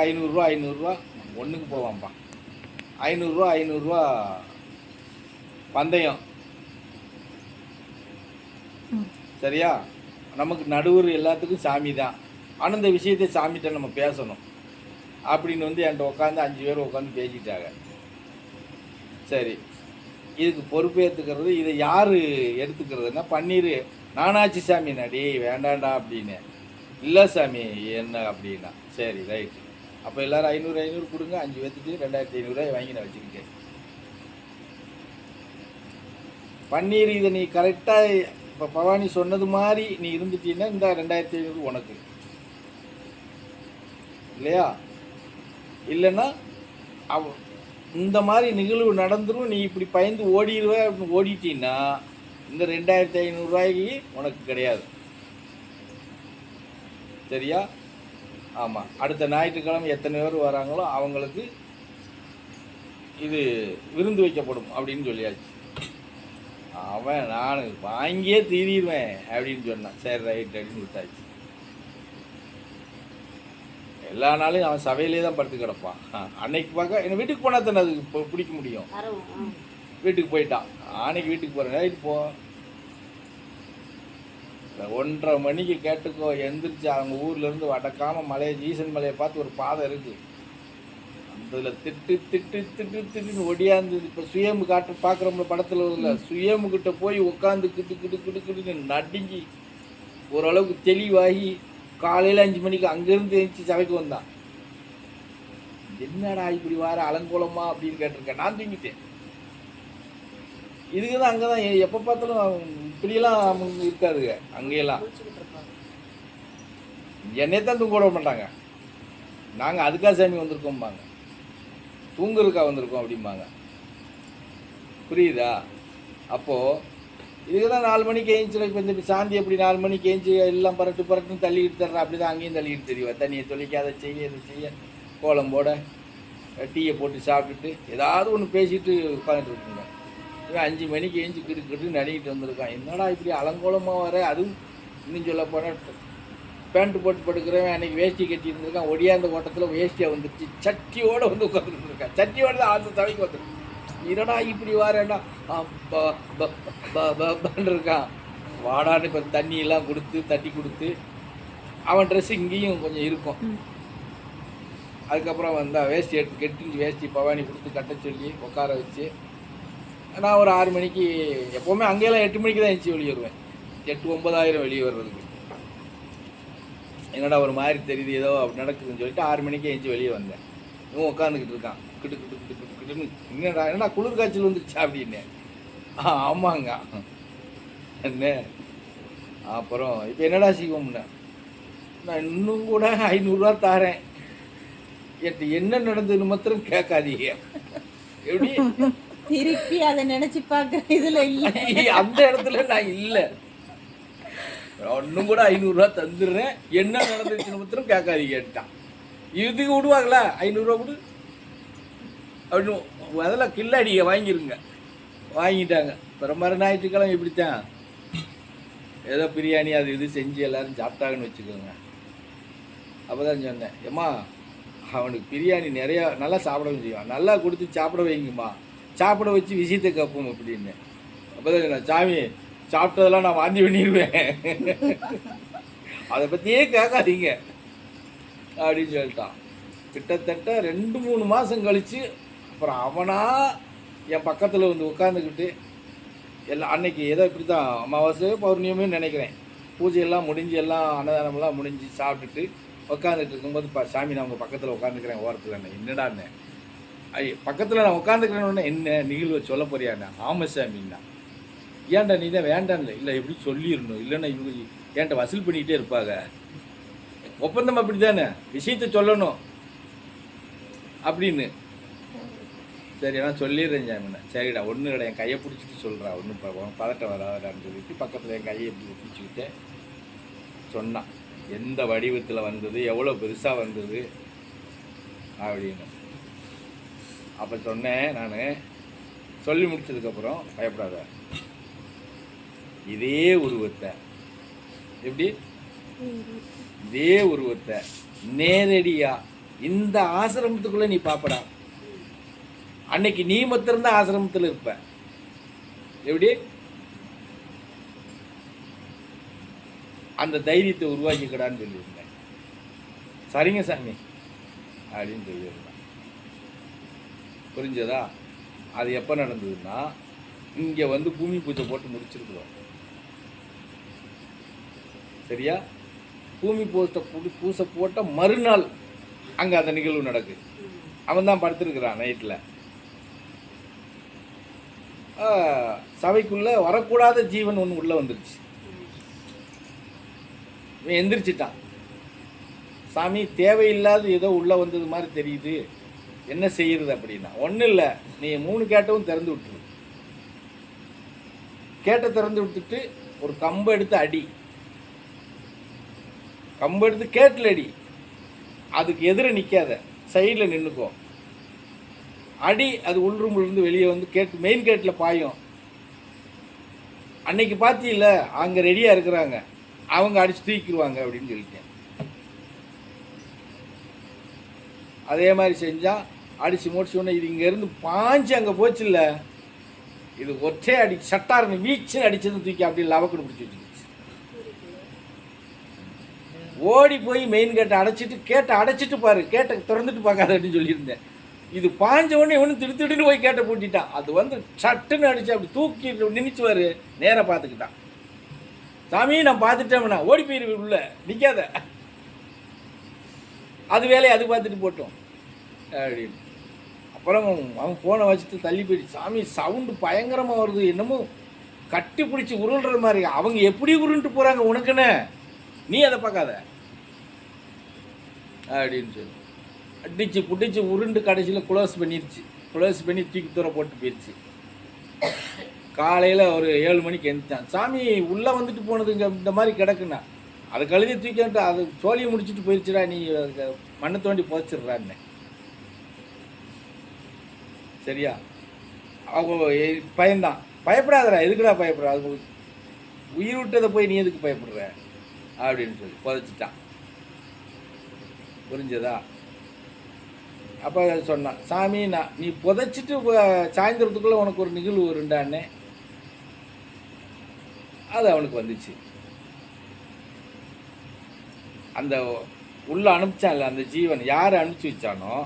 ஐநூறுரூவா ஐநூறுரூவா. ஒன்றுக்கு போவான்ப்பா ஐநூறுரூவா ஐநூறுரூவா பந்தயம். சரியா? நமக்கு நடுவர் எல்லாத்துக்கும் சாமி தான். ஆனால் இந்த விஷயத்தை சாமிகிட்ட நம்ம பேசணும். அப்படின்னு வந்து என்கிட்ட உட்காந்து அஞ்சு பேர் உட்காந்து பேசிட்டாங்க. சரி. இதுக்கு பொறுப்பேற்றுக்கிறது இதை யார் எடுத்துக்கிறதுனா பன்னீர். நானாச்சு சாமி நடி வேண்டாண்டா அப்படின்னு. இல்லை சாமி என்ன அப்படின்னா. சரி ரைட் அப்போ எல்லாரும் ஐநூறு ஐநூறு கொடுங்க. அஞ்சு பேர்த்துக்கு ரெண்டாயிரத்தி ஐநூறுரூவாய் வாங்கி நான் வச்சுருக்கேன் பன்னீர் இதை நீ கரெக்டாக இப்போ பவானி சொன்னது மாதிரி நீ இருந்துட்டீங்கன்னா இந்த ரெண்டாயிரத்தி ஐநூறு உனக்கு. இல்லையா? இல்லைன்னா அவ இந்த மாதிரி நிகழ்வு நடந்துடும் நீ இப்படி பயந்து ஓடிடுவே அப்படின்னு ஓடிட்டீன்னா இந்த ரெண்டாயிரத்தி ஐநூறுரூவாய்க்கு உனக்கு கிடையாது. சரியா? ஆமாம் அடுத்த ஞாயிற்றுக்கிழமை எத்தனை பேர் வராங்களோ அவங்களுக்கு இது விருந்து வைக்கப்படும் அப்படின்னு சொல்லியாச்சு. அவன் நான் வாங்கியே தீரிடுவேன் அப்படின்னு சொன்னான். சரி ரைட் அப்படின்னு விட்டாச்சு எல்லா நாளும் அவன் சபையிலே தான் படுத்து கிடப்பான். அன்னைக்கு பார்க்க என்ன வீட்டுக்கு போனால் தானே அது பிடிக்க முடியும். வீட்டுக்கு போயிட்டான். அன்னைக்கு வீட்டுக்கு போகிறேன் ரைட் போ. இந்த ஒன்றரை மணிக்கு கேட்டுக்கோ எந்திரிச்சு அவங்க ஊர்ல இருந்து வடக்காம மலையை ஈசன் மலையை பார்த்து ஒரு பாதை இருக்கு. அதுல திட்டு திட்டு திட்டு திட்டுன்னு ஒடியாந்து இப்போ சுயம்பு காட்டு பார்க்குறோம்ல படத்தில் வருதுல. சுயம்பு கிட்ட போய் உட்காந்து கிட்டு கிட்டு கிட்டு கிட்டுன்னு நடுங்கி ஓரளவுக்கு தெளிவாகி காலையில் அஞ்சு மணிக்கு அங்கேருந்து எழுந்துச்சு சபைக்கு வந்தான். என்னடா இப்படி வார அலங்கோலமா அப்படின்னு கேட்டிருக்கேன். நான் தூங்கிட்டேன். இதுக்கு தான் அங்கே தான் எப்போ பார்த்தாலும் இப்படியெல்லாம் இருக்காதுங்க அங்கேயெல்லாம். என்னையே தான் தூங்க விட மாட்டாங்க. நாங்கள் அதுக்காக சாமி வந்திருக்கோம்பாங்க. தூங்குறதுக்கா வந்திருக்கோம் அப்படிம்பாங்க. புரியுதா? அப்போது இதுக்கு தான் நாலு மணிக்கு ஏஞ்சிடும் இப்போ இந்த சாந்தி எப்படி நாலு மணிக்கு ஏஞ்சி எல்லாம் பரட்டு பரட்டுன்னு தள்ளிக்கிட்டு தர்றேன் அப்படி தான் அங்கேயும் தள்ளிக்கிட்டு தெரியும் தண்ணியை தொலைக்காத செய்ய இதை செய்ய கோலம் போட டீயை போட்டு சாப்பிட்டுட்டு ஏதாவது ஒன்று பேசிட்டு உட்காந்துட்டு இருக்குங்க. இவன் அஞ்சு மணிக்கு ஏஞ்சி கிட்டு நடிக்கிட்டு வந்திருக்கான். என்னடா இப்படி அலங்கோலமாக வர? அதுவும் இன்னும் சொல்ல போனால் பேண்ட் போட்டு படுக்கிறவன் அன்னைக்கு வேஷ்டி கட்டி இருந்திருக்கான் ஒடியாந்த ஓட்டத்தில் வேஷ்டியை வந்துருச்சு. சட்டியோடு வந்து உட்காந்துட்டு இருக்கான் சட்டியோட தான் அந்த தலைக்கு வந்துருக்கு இரடா இப்படி வாரேன்டா? இருக்கான். வாடான்னு இப்போ தண்ணி எல்லாம் கொடுத்து தட்டி கொடுத்து அவன் ட்ரெஸ் இங்கேயும் கொஞ்சம் இருக்கும். அதுக்கப்புறம் வந்தா வேஷ்டி எடுத்து கெட்டி வேஷ்டி பவானி கொடுத்து கட்ட சொல்லி உட்கார வச்சு நான் ஒரு ஆறு மணிக்கு எப்போவுமே அங்கேயெல்லாம் எட்டு மணிக்கு தான் எழுச்சி வெளியே வருவேன். எட்டு ஒன்பதாயிரம் வெளியே வர்றதுக்கு. என்னடா ஒரு மாதிரி தெரியுது ஏதோ அப்படி நடக்குதுன்னு சொல்லிட்டு ஆறு மணிக்கு எழுச்சி வெளியே வந்தேன். இவன் உட்காந்துக்கிட்டு இருக்கான். கிட்டு கிட்டு கிட்டு கிட்டு கிட்டுன்னு என்னடா என்னடா குளிர் காய்ச்சல் வந்துருச்சா அப்படின்னு. ஆ ஆமாங்க. என்ன? அப்புறம் இப்போ என்னடா செய்வோம்னா. நான் இன்னும் கூட ஐநூறுரூவா தாரேன். என்கிட்ட என்ன நடந்ததுன்னு மாத்திரம் கேட்காதீங்க. எப்படி? திருப்பி அதை நினைச்சு பார்க்க இதுல இல்லை. அந்த இடத்துல நான் இல்லை. ஒன்றும் கூட ஐநூறுரூவா தந்துடுறேன். என்ன நடந்துச்சுன்னு மாத்திரம் கேட்காதீங்க கேட்டான் இதுக்கு விடுவாங்களா? ஐநூறுரூவா கொடு. அப்படின்னு அதெல்லாம் கில்லாடியை வாங்கிருங்க. வாங்கிட்டாங்க. அப்புறம் மறு ஞாயிற்றுக்கிழமை இப்படித்தான். ஏதோ பிரியாணி அது இது செஞ்சு எல்லோரும் சாப்பிட்டாங்கன்னு வச்சுக்கோங்க. அப்போ தான் சொன்னேன் ஏம்மா அவனுக்கு பிரியாணி நிறையா நல்லா சாப்பிடவும் செய்வான். நல்லா கொடுத்து சாப்பிட வைங்கம்மா. சாப்பிட வச்சு விஷயத்தை கேட்போம் அப்படின்னு. அப்போ தான் சாமி சாப்பிட்டதெல்லாம் நான் வாந்தி பண்ணிடுவேன். அதை பற்றியே கேட்காதீங்க. அப்படின்னு சொல்லிட்டான். கிட்டத்தட்ட ரெண்டு மூணு மாதம் கழித்து அப்புறம் அவனாக என் பக்கத்தில் வந்து உட்காந்துக்கிட்டு எல்லாம் அன்னைக்கு ஏதோ இப்படி தான் அமாவாசை பௌர்ணமியும் நினைக்கிறேன். பூஜையெல்லாம் முடிஞ்சு எல்லாம் அன்னதானமெல்லாம் முடிஞ்சு சாப்பிட்டுட்டு உட்காந்துட்டு இருக்கும்போது இப்போ சாமி நான் உங்கள் பக்கத்தில் உட்காந்துக்கிறேன் ஓரத்தில் என்ன என்னடான்னு. பக்கத்தில் நான் உட்காந்துக்கிறேன்னு என்ன நிகழ்வை சொல்ல போறியாண்ணா? ஆமசாமின்னா ஏன்டா நீ தான் வேண்டான்ல இல்லை எப்படி சொல்லிடணும்? இல்லைன்னா இவங்க ஏன்ட்ட வசூல் பண்ணிக்கிட்டே இருப்பாங்க. ஒப்பந்தம் அப்படி தானே விஷயத்த சொல்லணும். அப்படின்னு. சரி நான் சொல்லிடுறேன் ஜாமீன். சரிடா ஒன்று கிடையாது என் கையை பிடிச்சிட்டு சொல்கிறா ஒன்றும் பதட்டம் வராதான்னு சொல்லிட்டு பக்கத்தில் என் கையை இப்படி பிடிச்சிக்கிட்டு சொன்னான். எந்த வடிவத்தில் வந்தது? எவ்வளோ பெருசாக வந்தது? அப்படின்னு. அப்போ சொன்னேன் நான். சொல்லி முடிச்சதுக்கப்புறம் பயப்படாத. இதே உருவத்தை. எப்படி? இதே உருவத்தை. நேரடியாக இந்த ஆசிரமத்துக்குள்ள நீ பாப்படா. அன்னைக்கு நீ மாத்திரம்தான் ஆசிரமத்தில் இருப்ப. எப்படி? அந்த தைரியத்தை உருவாக்கிக்கடான்னு சொல்லியிருந்தேன். சரிங்க சாமி. அப்படின்னு சொல்லியிருந்தேன். புரிஞ்சதா? அது எப்போ நடந்ததுன்னா இங்கே வந்து பூமி பூஜை போட்டு முடிச்சிருக்கிறோம். சரியா? பூமி பூஜை புடி பூசை போட்ட மறுநாள் அங்கே அந்த நிகழ்வு நடக்குது அவன் தான் படுத்திருக்கிறான் நைட்டில் சபைக்குள்ளே வரக்கூடாத ஜீவன் ஒன்று உள்ளே வந்துருச்சு. இவன் எந்திரிச்சிட்டான். சாமி தேவையில்லாத ஏதோ உள்ளே வந்தது மாதிரி தெரியுது. என்ன செய்யறது அப்படின்னா? ஒன்றும் இல்லை. நீ மூணு கேட்டவும் திறந்து விட்டுரு. கேட்டை திறந்து விட்டுட்டு ஒரு கம்பை எடுத்து அடி. கம்பு எடுத்து கேட்டில் அடி அதுக்கு எதிர நிற்காத சைடில் நின்றுக்கோ அடி அது உள்ரூம்லேருந்து வெளியே வந்து கேட்டு மெயின் கேட்டில் பாயும். அன்னைக்கு பார்த்தியில்ல அங்கே ரெடியாக இருக்கிறாங்க. அவங்க அடிச்சு தூக்கிடுவாங்க அப்படின்னு சொல்லிட்டேன். அதே மாதிரி செஞ்சால் அடிச்சு முடிச்சு உடனே இது இங்கேருந்து பாஞ்சு அங்கே போச்சுல்ல. இது ஒற்றே அடி சட்டாருன்னு வீச்சு அடிச்சது தூக்கி அப்படியே லவக்குன்னு பிடிச்சி வச்சுக்கிச்சு. ஓடி போய் மெயின் கேட்டை அடைச்சிட்டு கேட்டை அடைச்சிட்டு பாரு கேட்டை திறந்துட்டு பார்க்காத அப்படின்னு சொல்லியிருந்தேன். இது பாஞ்ச உடனே இவனு திடு திடுன்னு போய் கேட்டை பூட்டிட்டான். அது வந்து சட்டுன்னு அடிச்சு அப்படி தூக்கி நினைச்சுவார் நேராக பார்த்துக்கிட்டான். சாமி நான் பார்த்துட்டேன் ஓடி போயிரு உள்ள நிற்காத அது வேலையை அது பார்த்துட்டு போட்டோம். அப்படின்னு. அப்புறம் அவன் ஃபோனை வச்சுட்டு தள்ளி போயிடுச்சு சாமி சவுண்டு பயங்கரமாக வருது. என்னமோ கட்டி பிடிச்சி உருள்ற மாதிரி. அவங்க எப்படி உருண்டு போகிறாங்க உனக்குன்னு நீ அதை பார்க்காத. அப்படின்னு சொல்லி. அடிச்சு பிடிச்சி உருண்டு கடைசியில் குளோஸ் பண்ணிருச்சு. குளோஸ் பண்ணி தூக்கி தூர போட்டு போயிடுச்சு காலையில் ஒரு ஏழு மணிக்கு எழுந்துட்டான் சாமி உள்ளே வந்துட்டு போனது இங்கே இந்த மாதிரி கிடக்குண்ணா அது கழுதி தூக்கிட்டு அது சோழியை முடிச்சுட்டு போயிடுச்சுடா நீ மண்ணை தோண்டி புதைச்சிடுறான்னு. சரியா? அவங்க எ- பயந்தான் பயப்படாதடா எதுக்குடா பயப்படுற? அது உயிர் விட்டதை போய் நீ எதுக்கு பயப்படுற? அப்படின்னு சொல்லி புதைச்சிட்டான். புரிஞ்சதா? அப்போ சொன்னான் சாமி நான் நீ புதைச்சிட்டு வ- சாயந்தரத்துக்குள்ளே உனக்கு ஒரு நிகழ்வு வருண்டான்னே அது அவனுக்கு வந்துச்சு. அந்த உள்ளே அனுப்பிச்சான்ல அந்த ஜீவன் யார் அனுப்பிச்சி வச்சானோ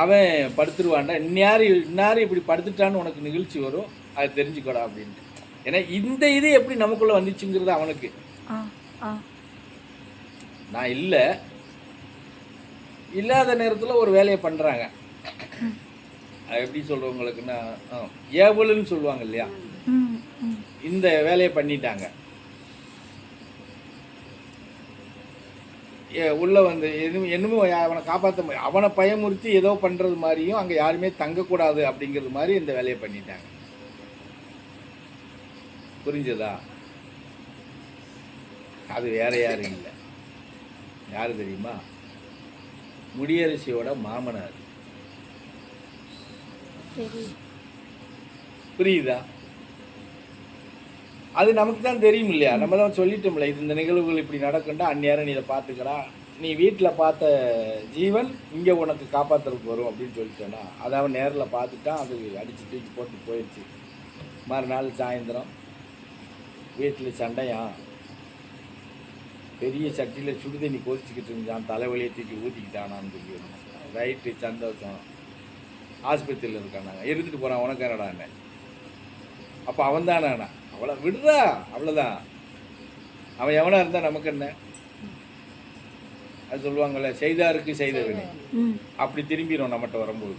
அவன் படுத்துருவான்டா. இன்னாரு இன்னாரு இப்படி படுத்துட்டான்னு உனக்கு நிகழ்ச்சி வரும். அது தெரிஞ்சுக்கோடா அப்படின்ட்டு. ஏன்னா இந்த இது எப்படி நமக்குள்ள வந்துச்சுங்கிறது அவனுக்கு. நான் இல்லை. இல்லாத நேரத்தில் ஒரு வேலையை பண்ணுறாங்க அது எப்படி சொல்கிறவங்களுக்குன்னா ஏவலுன்னு சொல்லுவாங்க இல்லையா? இந்த வேலையை பண்ணிட்டாங்க. உள்ள வந்து எதுவும் என்னமோ அவனை காப்பாற்ற அவனை பயமுறுத்தி ஏதோ பண்ணுறது மாதிரியும் அங்கே யாருமே தங்கக்கூடாது அப்படிங்கிறது மாதிரி இந்த வேலையை பண்ணிட்டாங்க. புரிஞ்சதா? அது வேற யாரும் இல்லை. யாரு தெரியுமா? முடியரசியோட மாமனார். புரியுதா? அது நமக்கு தான் தெரியும் இல்லையா நம்ம தான் சொல்லிட்டோம்ல இது இந்த நிகழ்வுகள் இப்படி நடக்குண்டா அந்நேரம் நீ இதை பார்த்துக்கலாம் நீ வீட்டில் பார்த்த ஜீவன் இங்கே உனக்கு காப்பாற்றுறதுக்கு வரும் அப்படின்னு சொல்லிட்டேன்னா அதை அவன் நேரில் பார்த்துட்டான் அது அடிச்சு தூக்கி போட்டு போயிடுச்சு. மறுநாள் சாயந்தரம் வீட்டில் சண்டையா? பெரிய சட்டியில் சுடுதண்ணி கொதிச்சுக்கிட்டு இருந்தான் தலைவலியை தூக்கி ஊற்றிக்கிட்டானான்னு சொல்லி ரைட்டு சந்தோஷம். ஆஸ்பத்திரியில் இருக்கானாங்க. இருந்துட்டு போகிறான் உனக்கு என்னடான்னு அப்போ அவன் தானே அவளை விடுறா அவ்வளோதான் அவன் எவனா இருந்தால் நமக்கு என்ன? அது சொல்லுவாங்கல்ல செய்தாருக்கு செய்தவனே. ம். அப்படி திரும்பிடும் நம்மகிட்ட வரும்போது.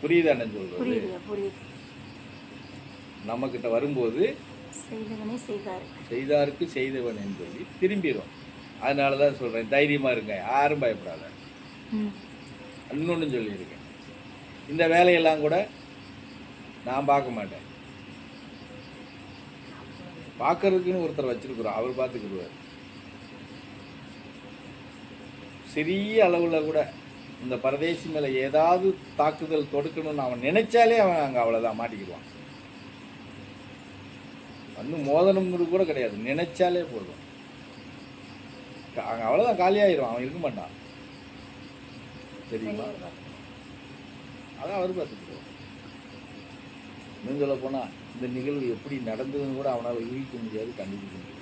புரியுதானே சொல்றது? புரியுது. நம்மக்கிட்ட வரும்போது செய்தாருக்கு செய்தவன் சொல்லி திரும்பிடும் அதனால தான் சொல்கிறேன் தைரியமாக இருங்க யாரும் பயப்படாத. இன்னொன்று சொல்லியிருக்கேன். இந்த வேலையெல்லாம் கூட நான் பார்க்க மாட்டேன். பார்க்கறதுக்குன்னு ஒருத்தர் வச்சிருக்கிறோம் அவர் பார்த்துக்கிடுவார். சிறிய அளவில் கூட இந்த பரதேசி மேலே ஏதாவது தாக்குதல் தொடுக்கணும்னு அவன் நினைச்சாலே அவன் அங்கே அவ்வளோதான் மாட்டிக்கிடுவான். வந்து மோதனம்ங்கிறது கூட கிடையாது. நினைச்சாலே போதும். அங்க அவ்வளோதான் காலியாயிரும். அவன் இருக்க மாட்டான். தெரியுமா? அதான் அவர் பார்த்துக்கோ இன்னும் சொல்ல போனா இந்த நிகழ்வு எப்படி நடந்ததுன்னு கூட அவனால் யூகிக்க முடியாது கண்டுபிடிக்க முடியாது.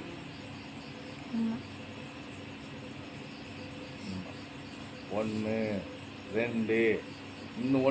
ஒன்று ரெண்டு இன்னும் ஒன்று